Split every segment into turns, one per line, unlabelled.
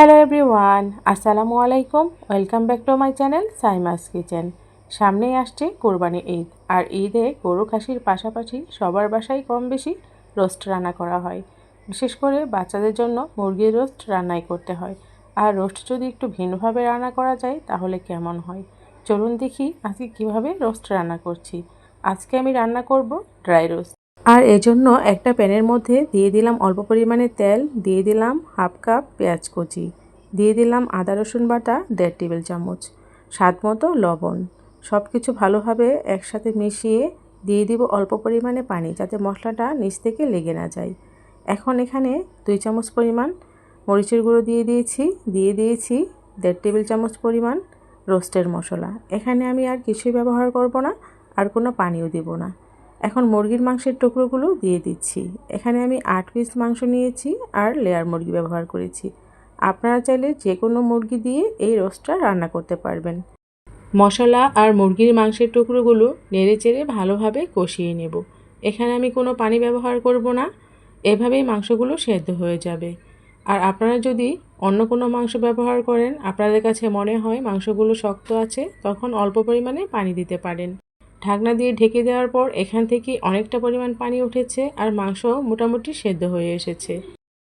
Hello everyone আসসালামু আলাইকুম welcome back to my channel Saima's kitchen সামনেই আসছে কোরবানি ঈদ, আর ঈদে গরু খাসির পাশাপাশি সবার বাসায় কম বেশি রোস্ট রান্না করা হয়। বিশেষ করে বাচ্চাদের জন্য মুরগির রোস্ট রান্নাই করতে হয়। আর রোস্ট যদি একটু ভিন্নভাবে রান্না করা যায়, তাহলে কেমন হয়? চলুন দেখি আজকে কীভাবে রোস্ট রান্না করছি। আজকে আমি রান্না করব ড্রাই রোস্ট। আর এজন্য একটা প্যানের মধ্যে দিয়ে দিলাম অল্প পরিমাণে তেল, দিয়ে দিলাম হাফ কাপ পেঁয়াজ কুচি, দিয়ে দিলাম আদা, রসুন বাটা, দেড় টেবিল চামচ, স্বাদ মতো লবণ। সব কিছু ভালোভাবে একসাথে মিশিয়ে দিয়ে দিব অল্প পরিমাণে পানি যাতে মশলাটা নিচ থেকে লেগে না যায়। এখন এখানে দুই চামচ পরিমাণ মরিচের গুঁড়ো দিয়ে দিয়েছি দিয়ে দিয়েছি দেড় টেবিল চামচ পরিমাণ রোস্টের মশলা। এখানে আমি আর কিছুই ব্যবহার করব না, আর কোনো পানিও দিব না। এখন মুরগির মাংসের টুকরোগুলো দিয়ে দিচ্ছি। এখানে আমি আট পিস মাংস নিয়েছি আর লেয়ার মুরগি ব্যবহার করেছি। আপনারা চাইলে যে কোনো মুরগি দিয়ে এই রোস্টটা রান্না করতে পারবেন। মশলা আর মুরগির মাংসের টুকরোগুলো নেড়ে চেড়ে ভালোভাবে কষিয়ে নেব। এখানে আমি কোনো পানি ব্যবহার করব না। এভাবেই মাংসগুলো সেদ্ধ হয়ে যাবে। আর আপনারা যদি অন্য কোনো মাংস ব্যবহার করেন, আপনাদের কাছে মনে হয় মাংসগুলো শক্ত আছে, তখন অল্প পরিমাণে পানি দিতে পারেন। ঢাকনা দিয়ে ঢেকে দেওয়ার পর এখান থেকে অনেকটা পরিমাণ পানি উঠেছে আর মাংস মোটামুটি সেদ্ধ হয়ে এসেছে।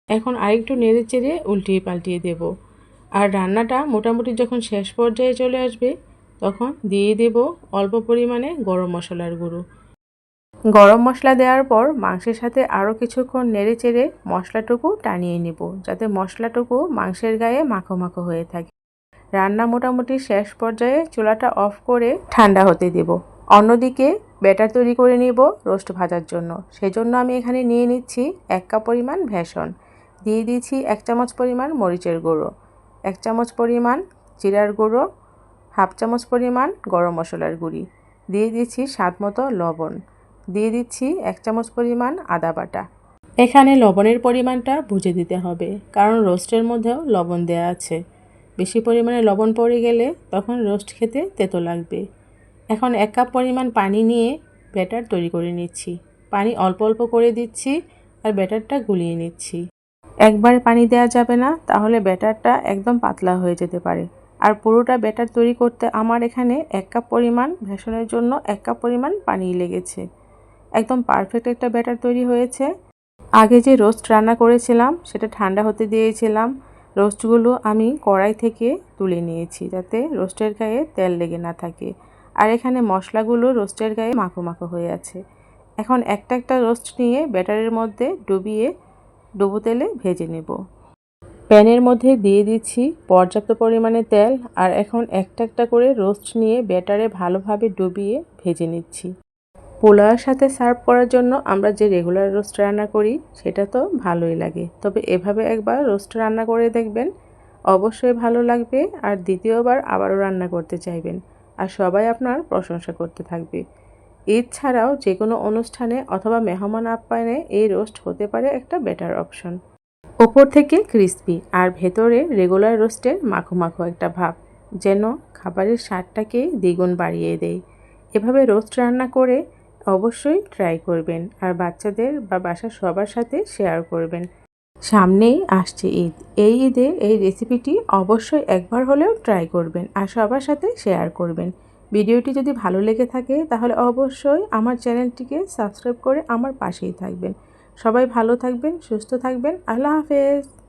এখন আরেকটু নেড়ে চেড়ে উল্টিয়ে পাল্টিয়ে দেব। আর রান্নাটা মোটামুটি যখন শেষ পর্যায়ে চলে আসবে, তখন দিয়ে দেব অল্প পরিমাণে গরম মশলার গুঁড়ো। গরম মশলা দেওয়ার পর মাংসের সাথে আরও কিছুক্ষণ নেড়ে চেড়ে মশলাটুকু টানিয়ে নেব, যাতে মশলাটুকু মাংসের গায়ে মাখো মাখো হয়ে থাকে। রান্না মোটামুটি শেষ পর্যায়ে চুলাটা অফ করে ঠান্ডা হতে দেব। অন্যদিকে ব্যাটার তৈরি করে নিব রোস্ট ভাজার জন্য। সেজন্য আমি এখানে নিয়ে নিচ্ছি এক কাপ পরিমাণ ভেষন দিয়ে দিয়েছি এক চামচ পরিমাণ মরিচের গুঁড়ো, এক চামচ পরিমাণ জিরার গুঁড়ো, হাফ চামচ পরিমাণ গরম মশলার গুঁড়ি। দিয়ে দিচ্ছি স্বাদ মতো লবণ। দিয়ে দিচ্ছি এক চামচ পরিমাণ আদা বাটা। এখানে লবণের পরিমাণটা বুঝে দিতে হবে, কারণ রোস্টের মধ্যেও লবণ দেওয়া আছে। বেশি পরিমাণে লবণ পড়ে গেলে তখন রোস্ট খেতে তেতো লাগবে। এখন এক কাপ পরিমাণ পানি নিয়ে ব্যাটার তৈরি করে নিচ্ছি। পানি অল্প অল্প করে দিচ্ছি আর ব্যাটারটা গুলিয়ে নিচ্ছি। একবারে পানি দেওয়া যাবে না, তাহলে ব্যাটারটা একদম পাতলা হয়ে যেতে পারে। আর পুরোটা ব্যাটার তৈরি করতে আমার এখানে এক কাপ পরিমাণ ভেষণের জন্য এক কাপ পরিমাণ পানি লেগেছে। একদম পারফেক্ট একটা ব্যাটার তৈরি হয়েছে। আগে যে রোস্ট রান্না করেছিলাম, সেটা ঠান্ডা হতে দিয়েছিলাম। রোস্টগুলো আমি কড়াই থেকে তুলে নিয়েছি, যাতে রোস্টের গায়ে তেল লেগে না থাকে। আর এখানে মশলাগুলো রোস্টের গায়ে মাখো মাখো হয়ে আছে। এখন একটা একটা রোস্ট নিয়ে ব্যাটারের মধ্যে ডুবিয়ে ডুবো তেলে ভেজে নেব। প্যানের মধ্যে দিয়ে দিচ্ছি পর্যাপ্ত পরিমাণে তেল আর এখন একটা একটা করে রোস্ট নিয়ে ব্যাটারে ভালোভাবে ডুবিয়ে ভেজে নিচ্ছি। পোলাওয়ের সাথে সার্ভ করার জন্য আমরা যে রেগুলার রোস্ট রান্না করি, সেটা তো ভালোই লাগে। তবে এভাবে একবার রোস্ট রান্না করে দেখবেন, অবশ্যই ভালো লাগবে। আর দ্বিতীয়বার আবারও রান্না করতে চাইবেন। আর সবাই আপনার প্রশংসা করতে থাকবে। ঈদ ছাড়াও যে কোনো অনুষ্ঠানে অথবা মেহমান আপ্যায়নে এই রোস্ট হতে পারে একটা বেটার অপশন। ওপর থেকে ক্রিস্পি আর ভেতরে রেগুলার রোস্টের মাখো মাখো একটা ভাব, যেন খাবারের স্বাদটাকে দ্বিগুণ বাড়িয়ে দেয়। এভাবে রোস্ট রান্না করে অবশ্যই ট্রাই করবেন আর বাচ্চাদের বা বাসার সবার সাথে শেয়ার করবেন। সামনেই আসছে ঈদ। এই ঈদে এই রেসিপিটি অবশ্যই একবার হলেও ট্রাই করবেন আর সবার সাথে শেয়ার করবেন। ভিডিওটি যদি ভালো লেগে থাকে তাহলে অবশ্যই আমার চ্যানেলটিকে সাবস্ক্রাইব করে আমার পাশেই থাকবেন। সবাই ভালো থাকবেন, সুস্থ থাকবেন। আল্লাহ হাফেজ।